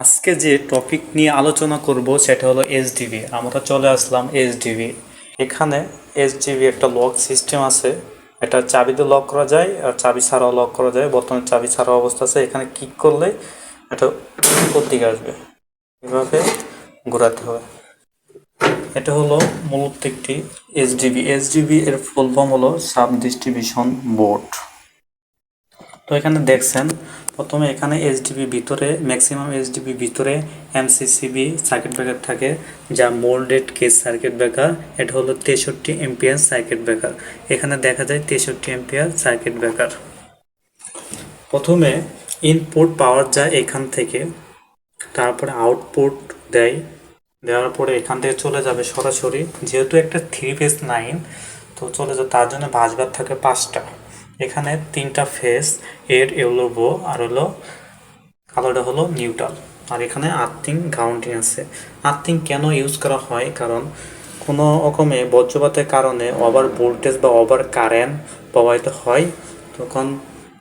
আজকে যে টপিক নিয়ে আলোচনা করব সেটা হলো এসডিবি আমরা চলে আসলাম এসডিবি এখানে এসডিবি একটা লক সিস্টেম আছে। এটা চাবি দিয়ে লক করা যায় আর চাবি ছাড়াও লক করা যায়। বর্তমানে চাবি ছাড়া অবস্থা আছে। এখানে ক্লিক করলে এটা উপর দিকে আসবে। এভাবে ঘোরাতে হবে। এটা হলো মূলত একটি এসডিবি এসডিবি এর ফুল ফর্ম হলো সাব ডিস্ট্রিবিউশন বোর্ড তো এখানে দেখছেন, প্রথমে এখানে এসডিবি ভিতরে ম্যাক্সিমাম এসডিবি ভিতরে এমসিসিবি সার্কিট ব্রেকার থাকে, যা মোল্ডেড কেস সার্কিট ব্রেকার এটা হলো তেষট্টি এমপিয়ার সার্কিট ব্রেকার এখানে দেখা যায় তেষট্টি এমপিয়ার সার্কিট ব্রেকার প্রথমে ইনপুট পাওয়ার যায় এখান থেকে, তারপরে আউটপুট দেয়, দেওয়ার পরে এখান থেকে চলে যাবে সরাসরি, যেহেতু একটা থ্রি ফেজ লাইন তো চলে যাবে তার জন্য ভাঁজবার থাকে পাঁচটা। এখানে তিনটা ফেস এর এলোবো আর হলো কালোটা হলো নিউট্রাল আর এখানে আর্থিং গ্রাউন্ডিং আছে। আর্থিং কেন ইউজ করা হয়? কারণ কোনো রকমে বজ্রপাতের কারণে ওভার ভোল্টেজ বা ওভার কারেন্ট প্রবাহিত হয়। তখন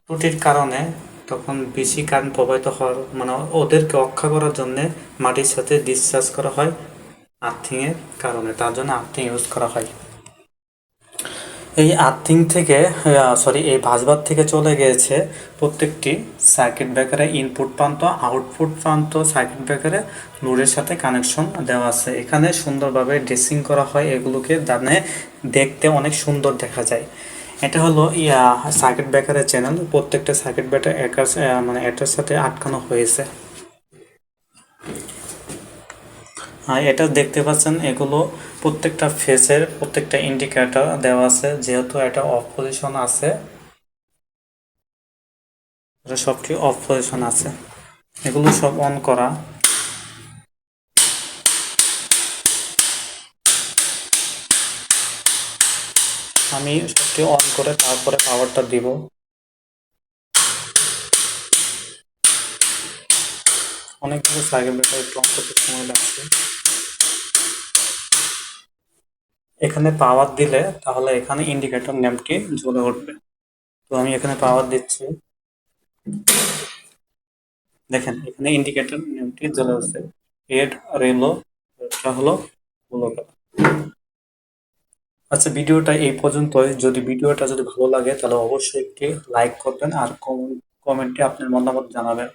ত্রুটির কারণে তখন বেশি কারেন্ট প্রবাহিত হওয়ার মানে ওদেরকে রক্ষা করার জন্যে মাটির সাথে ডিসচার্জ করা হয় আর্থিংয়ের কারণে। তার জন্য আর্থিং ইউজ করা হয়। এই আর্থিং থেকে সরি এই ভাসবার থেকে চলে গিয়েছে প্রত্যেকটি সার্কিট ব্রেকারে ইনপুট প্রান্ত আউটপুট প্রান্ত সার্কিট ব্রেকারে লোডের সাথে কানেকশন দেওয়া আছে। এখানে সুন্দরভাবে ড্রেসিং করা হয় এগুলোকে দানে দেখতে অনেক সুন্দর দেখা যায়। এটা হলো, ইয়া সার্কিট ব্রেকারের চ্যানেল প্রত্যেকটা সার্কিট ব্রেকার একার মানে এটার সাথে আটকানো হয়েছে আর এটা দেখতে পাচ্ছেন, এগুলো প্রত্যেকটা ফেসের প্রত্যেকটা ইন্ডিকেটর দেওয়া আছে, যেহেতু এটা অফ পজিশন আছে। এটা সবটি অফ পজিশন আছে। এগুলো সব অন করা। আমি সবটি অন করে তারপরে পাওয়ারটা দিব। অনেকগুলো অন করতে সময় লাগছে। এখানে পাওয়ার দিলে তাহলে এখানে ইন্ডিকেটর নেমটি জ্বলে উঠবে। তো আমি এখানে পাওয়ার দিচ্ছি। দেখেন, এখানে ইন্ডিকেটর নেমটি জ্বলে উঠছে রেড আর এলো এটা হলো ব্লু আচ্ছা ভিডিওটা এই পর্যন্তই। যদি ভিডিওটা যদি ভালো লাগে, তাহলে অবশ্যই একটি লাইক করবেন আর কমেন্টে আপনার মতামত জানাবেন।